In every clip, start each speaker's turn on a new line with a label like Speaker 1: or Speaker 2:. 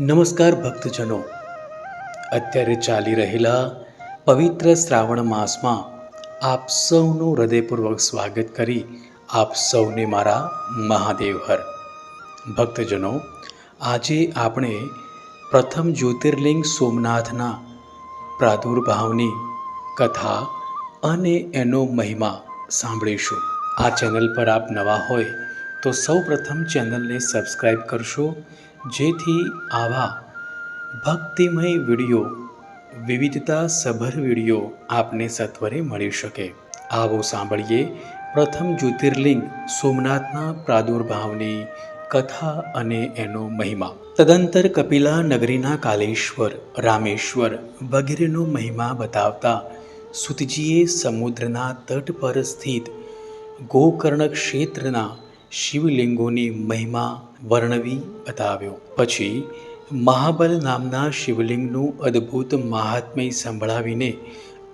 Speaker 1: નમસ્કાર ભક્તજનો. અત્યારે ચાલી રહેલા પવિત્ર શ્રાવણ માસમાં આપ સૌનું હૃદયપૂર્વક સ્વાગત કરી આપ સૌને મારા મહાદેવ હર. ભક્તજનો, આજે આપણે પ્રથમ જ્યોતિર્લિંગ સોમનાથના પ્રાદુર્ભાવની કથા અને એનો મહિમા સાંભળીશું. આ ચેનલ પર આપ નવા હોય તો સૌ પ્રથમ ચેનલને સબસ્ક્રાઈબ કરશો જેથી આવા ભક્તિમય વીડિયો, વિવિધતા સભર વીડિયો આપને સત્વરે મળી શકે. આવો સાંભળીએ પ્રથમ જ્યોતિર્લિંગ સોમનાથના પ્રાદુર્ભાવની કથા અને એનો મહિમા. તદંતર કપિલા નગરીના કાલેશ્વર, રામેશ્વર વગેરેનો મહિમા બતાવતા સુતજીએ સમુદ્રના તટ પર સ્થિત ગોકર્ણ ક્ષેત્રના શિવલિંગોની મહિમા વર્ણવી બતાવ્યો. પછી મહાબલ નામના શિવલિંગનું અદ્ભુત મહાત્મ્ય સંભળાવીને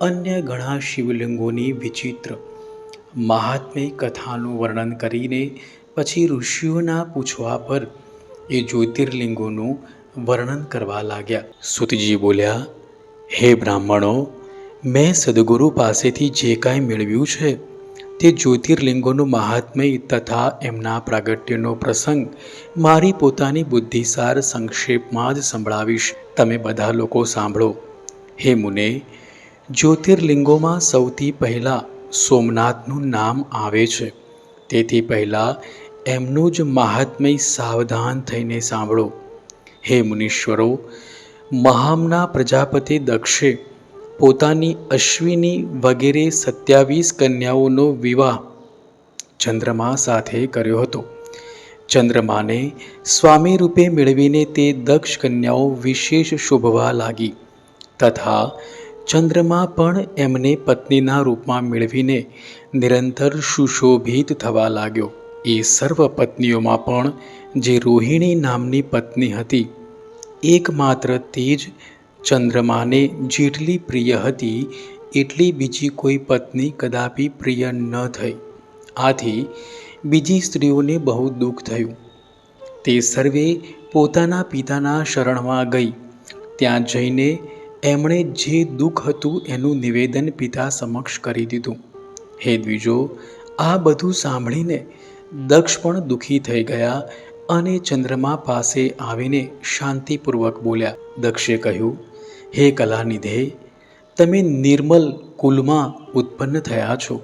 Speaker 1: અન્ય ઘણા શિવલિંગોની વિચિત્ર મહાત્મ્ય કથાનું વર્ણન કરીને પછી ઋષિઓના પૂછવા પર એ જ્યોતિર્લિંગોનું વર્ણન કરવા લાગ્યા. સુતજી બોલ્યા, હે બ્રાહ્મણો, મેં સદગુરુ પાસેથી જે કાંઈ મેળવ્યું છે તે જ્યોતિર્લિંગોનું મહાત્મય તથા એમના પ્રાગટ્યનો પ્રસંગ મારી પોતાની બુદ્ધિસાર સંક્ષેપમાં જ સંભળાવીશ. તમે બધા લોકો સાંભળો. હે મુને, જ્યોતિર્લિંગોમાં સૌથી પહેલાં સોમનાથનું નામ આવે છે. તેથી પહેલાં એમનું જ મહાત્મય સાવધાન થઈને સાંભળો. હે મુનીશ્વરો, મહામના પ્રજાપતિ દક્ષે પોતાની અશ્વિની વગેરે સત્યાવીસ કન્યાઓનો વિવાહ ચંદ્રમા સાથે કર્યો હતો. ચંદ્રમાને સ્વામી રૂપે મેળવીને તે દક્ષ કન્યાઓ વિશેષ શોભવા લાગી. તથા ચંદ્રમા પણ એમને પત્નીના રૂપમાં મેળવીને નિરંતર સુશોભિત થવા લાગ્યો. એ સર્વ પત્નીઓમાં પણ જે રોહિણી નામની પત્ની હતી, એકમાત્ર તે જ ચંદ્રમાને જેટલી પ્રિય હતી, એટલી બીજી કોઈ પત્ની કદાપી પ્રિય ન થઈ. આથી બીજી સ્ત્રીઓને બહુ દુઃખ થયું. તે સર્વે પોતાના પિતાના શરણમાં ગઈ. ત્યાં જઈને એમણે જે દુઃખ હતું એનું નિવેદન પિતા સમક્ષ કરી દીધું. હે દ્વિજો, આ બધું સાંભળીને દક્ષ પણ દુઃખી થઈ ગયા અને ચંદ્રમા પાસે આવીને શાંતિપૂર્વક બોલ્યા. દક્ષે કહ્યું હે કલાનિધે તમે નિર્મલ કુલમાં ઉત્પન્ન થયા છો.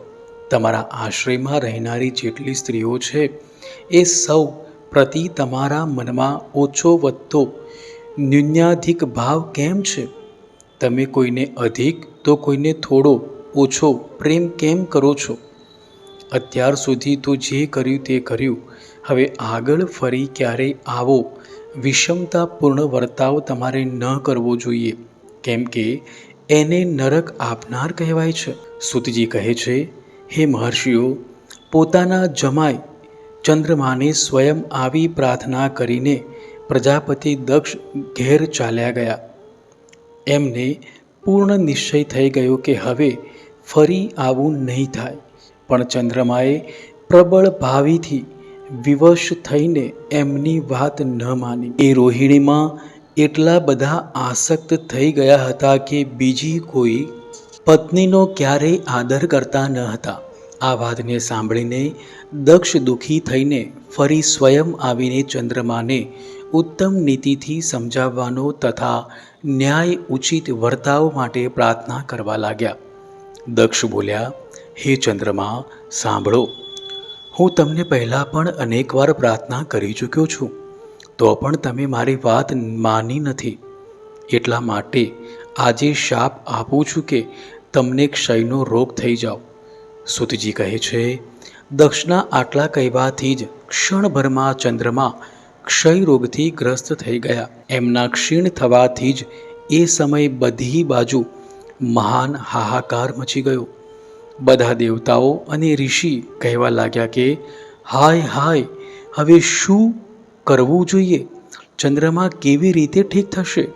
Speaker 1: તમારા આશ્રયમાં રહેનારી જેટલી સ્ત્રીઓ છે, એ સૌ પ્રતિ તમારા મનમાં ઓછો વધતો ન્યૂન્યાધિક ભાવ કેમ છે? તમે કોઈને અધિક તો કોઈને થોડો ઓછો પ્રેમ કેમ કરો છો? અત્યાર સુધી તો જે કર્યું તે કર્યું. હવે આગળ ફરી ક્યારેય આવો વિષમતાપૂર્ણ વર્તાવ તમારે ન કરવો જોઈએ. કેમ કે એને નરક આપનાર કહેવાય છે. સુતજી કહે છે, હે મહર્ષિઓ, પોતાના જમાય ચંદ્રમાને સ્વયં આવી પ્રાર્થના કરીને પ્રજાપતિ દક્ષ ઘેર ચાલ્યા ગયા. એમને પૂર્ણ નિશ્ચય થઈ ગયો કે હવે ફરી આવું નહીં થાય. પણ ચંદ્રમાએ પ્રબળ ભાવિથી વિવશ થઈને એમની વાત ન માની. એ રોહિણીમાં એટલા બધા આસક્ત થઈ ગયા હતા કે બીજી કોઈ પત્નીનો ક્યારેય આદર કરતા ન હતા. આ વાતને સાંભળીને દક્ષ દુઃખી થઈને ફરી સ્વયં આવીને ચંદ્રમાને ઉત્તમ નીતિથી સમજાવવાનો તથા ન્યાય ઉચિત વર્તાવ માટે પ્રાર્થના કરવા લાગ્યા. દક્ષ બોલ્યા, હે ચંદ્રમા, સાંભળો. હું તમને પહેલાં પણ અનેકવાર પ્રાર્થના કરી ચૂક્યો છું. તો પણ તમે મારી વાત માની નથી. એટલા માટે આજે શાપ આપું છું કે તમને ક્ષયનો રોગ થઈ જાઓ. સુતજી કહે છે, દક્ષના આટલા કહેવાથી જ ક્ષણભરમાં ચંદ્રમા ક્ષય રોગથી ગ્રસ્ત થઈ ગયા. એમના ક્ષીણ થવાથી જ એ સમયે બધી બાજુ મહાન હાહાકાર મચી ગયો. બધા દેવતાઓ અને ઋષિ કહેવા લાગ્યા કે, હાય હાય, હવે શું કરવું જોઈએ. ચંદ્રમા કેવી રીતે ઠીક થશે?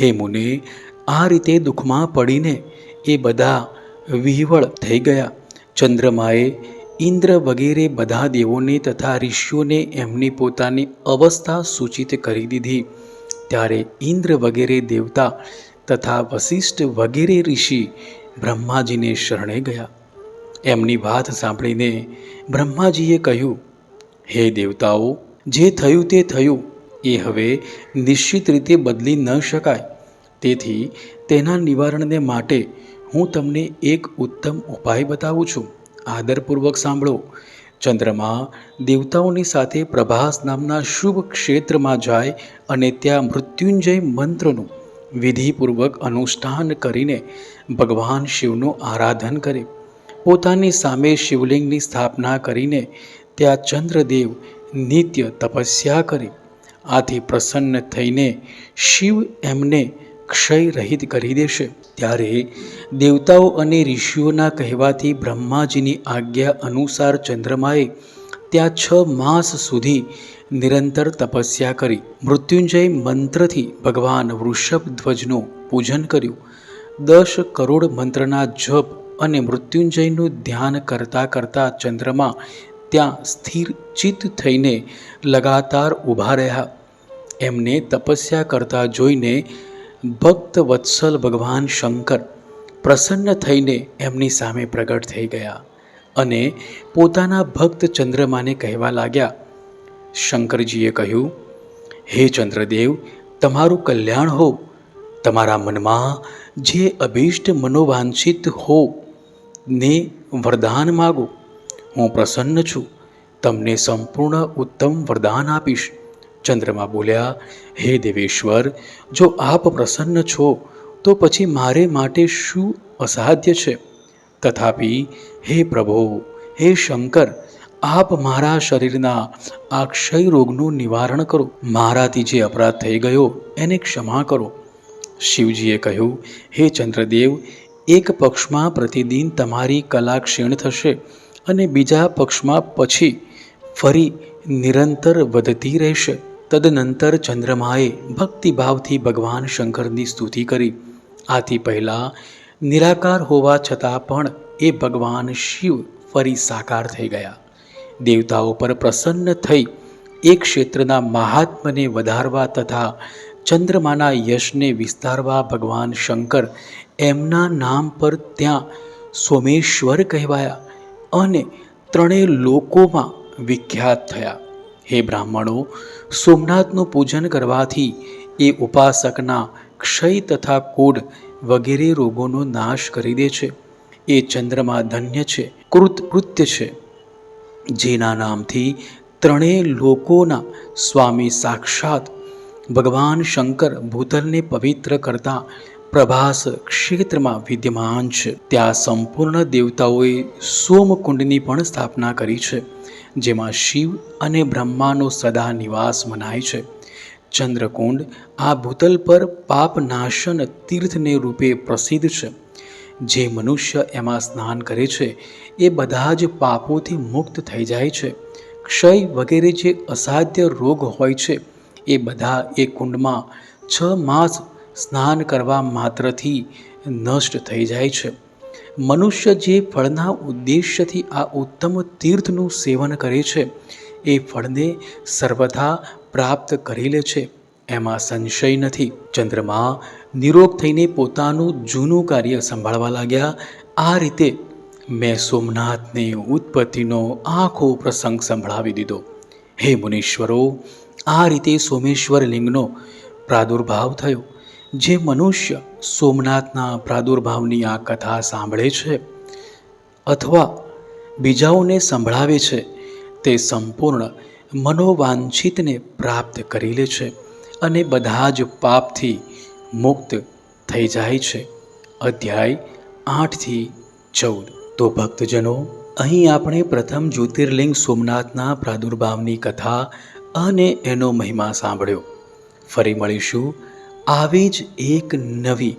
Speaker 1: હે મુને, આ રીતે દુઃખમાં પડીને એ બધા વિહવળ થઈ ગયા. ચંદ્રમાએ ઇન્દ્ર વગેરે બધા દેવોને તથા ઋષિઓને એમની પોતાની અવસ્થા સૂચિત કરી દીધી. ત્યારે ઇન્દ્ર વગેરે દેવતા તથા વશિષ્ઠ વગેરે ઋષિ બ્રહ્માજીને શરણે ગયા. એમની વાત સાંભળીને બ્રહ્માજીએ કહ્યું, હે દેવતાઓ જે થયું તે થયું, એ હવે નિશ્ચિત રીતે બદલી ન શકાય. તેથી તેના નિવારણને માટે હું તમને એક ઉત્તમ ઉપાય બતાવું છું. આદરપૂર્વક સાંભળો. ચંદ્રમા દેવતાઓની સાથે પ્રભાસ નામના શુભ ક્ષેત્રમાં જાય અને ત્યાં મૃત્યુંજય મંત્રનું વિધિપૂર્વક અનુષ્ઠાન કરીને ભગવાન શિવનું આરાધન કરે. પોતાની સામે શિવલિંગની સ્થાપના કરીને ત્યાં ચંદ્રદેવ નિત્ય તપસ્યા કરી. આથી પ્રસન્ન થઈને શિવ એમને ક્ષય રહિત કરી દેશે. ત્યારે દેવતાઓ અને ઋષિઓના કહેવાથી બ્રહ્માજીની આજ્ઞા અનુસાર ચંદ્રમાએ ત્યાં છ માસ સુધી નિરંતર તપસ્યા કરી. મૃત્યુંજય મંત્રથી ભગવાન વૃષભધ્વજનું પૂજન કર્યું. દસ કરોડ મંત્રના જપ અને મૃત્યુંજયનું ધ્યાન કરતાં કરતાં ચંદ્રમા ત્યાં સ્થિર ચિત્ત થઈને લગાતાર ઊભા રહ્યા. એમને તપસ્યા કરતા જોઈને ભક્ત વત્સલ ભગવાન શંકર પ્રસન્ન થઈને એમની સામે પ્રગટ થઈ ગયા અને પોતાના ભક્ત ચંદ્રમાને કહેવા લાગ્યા, શંકરજીએ કહ્યું, હે ચંદ્રદેવ, તમારું કલ્યાણ હો. તમારા મનમાં જે અભીષ્ટ મનોવાંછિત હો, ને વરદાન માગો. હું પ્રસન્ન છું. તમને સંપૂર્ણ ઉત્તમ વરદાન આપીશ. ચંદ્રમા બોલ્યા, હે દેવેશ્વર, જો આપ પ્રસન્ન છો, તો પછી મારે માટે શું અસાધ્ય છે? તથાપિ, હે પ્રભો, હે શંકર, આપ મારા શરીરના આ ક્ષય રોગનું નિવારણ કરો. મારાથી જે અપરાધ થઈ ગયો, એને ક્ષમા કરો. શિવજીએ કહ્યું, હે ચંદ્રદેવ, એક પક્ષમાં પ્રતિદિન તમારી કલા ક્ષીણ થશે. અને બીજા પક્ષમાં પછી ફરી નિરંતર વધતી રહેશે. તદનંતર ચંદ્રમાએ ભક્તિભાવથી ભગવાન શંકરની સ્તુતિ કરી. આથી પહેલાં નિરાકાર હોવા છતાં પણ એ ભગવાન શિવ ફરી સાકાર થઈ ગયા. દેવતાઓ પર પ્રસન્ન થઈ એ ક્ષેત્રના મહાત્મને વધારવા તથા ચંદ્રમાના યશને વિસ્તારવા ભગવાન શંકર એમના નામ પર ત્યાં સોમેશ્વર કહેવાયા. અને ત્રણેય લોકોમાં વિખ્યાત થયા. હે બ્રાહ્મણો, સોમનાથનું પૂજન કરવાથી એ ઉપાસકના ક્ષય તથા કોડ વગેરે રોગોનો નાશ કરી દે છે. એ ચંદ્રમા ધન્ય છે, કૃત કૃત્ય છે. જેના નામથી ત્રણેય લોકોના સ્વામી સાક્ષાત ભગવાન શંકર ભૂતલને પવિત્ર કરતા પ્રભાસ ક્ષેત્રમાં વિદ્યમાન છે. ત્યાં સંપૂર્ણ દેવતાઓએ સોમકુંડની પણ સ્થાપના કરી છે, જેમાં શિવ અને બ્રહ્માનો સદા નિવાસ મનાય છે. ચંદ્રકુંડ આ ભૂતલ પર પાપનાશન તીર્થને રૂપે પ્રસિદ્ધ છે. જે મનુષ્ય એમાં સ્નાન કરે છે, એ બધા જ પાપોથી મુક્ત થઈ જાય છે. ક્ષય વગેરે જે અસાધ્ય રોગ હોય છે, એ બધા એ કુંડમાં છ માસ સ્નાન કરવા માત્રથી નષ્ટ થઈ જાય છે. મનુષ્ય જે ફળના ઉદ્દેશ્યથી આ ઉત્તમ તીર્થનું સેવન કરે છે, એ ફળને સર્વથા પ્રાપ્ત કરી લે છે. એમાં સંશય નથી. ચંદ્રમા નિરોગ થઈને પોતાનું જૂનું કાર્ય સંભાળવા લાગ્યા. આ રીતે મેં સોમનાથને ઉત્પત્તિનો આખો પ્રસંગ સંભળાવી દીધો. હે મુનીશ્વરો, આ રીતે સોમેશ્વર લિંગનો પ્રાદુર્ભાવ થયો. જે મનુષ્ય સોમનાથના પ્રાદુર્ભાવની આ કથા સાંભળે છે અથવા બીજાઓને સંભળાવે છે, તે સંપૂર્ણ મનોવાંછિતને પ્રાપ્ત કરી લે છે અને બધા જ પાપથી મુક્ત થઈ જાય છે. અધ્યાય આઠથી ચૌદ. તો ભક્તજનો, અહીં આપણે પ્રથમ જ્યોતિર્લિંગ સોમનાથના પ્રાદુર્ભાવની કથા અને એનો મહિમા સાંભળ્યો. ફરી મળીશું આવી જ એક નવી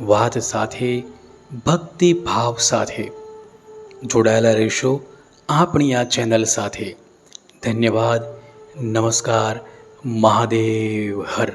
Speaker 1: વાત સાથે, ભક્તિ ભાવ સાથે. જોડાયેલા રહેશો આપણી આ ચેનલ સાથે. ધન્યવાદ, નમસ્કાર, મહાદેવ હર.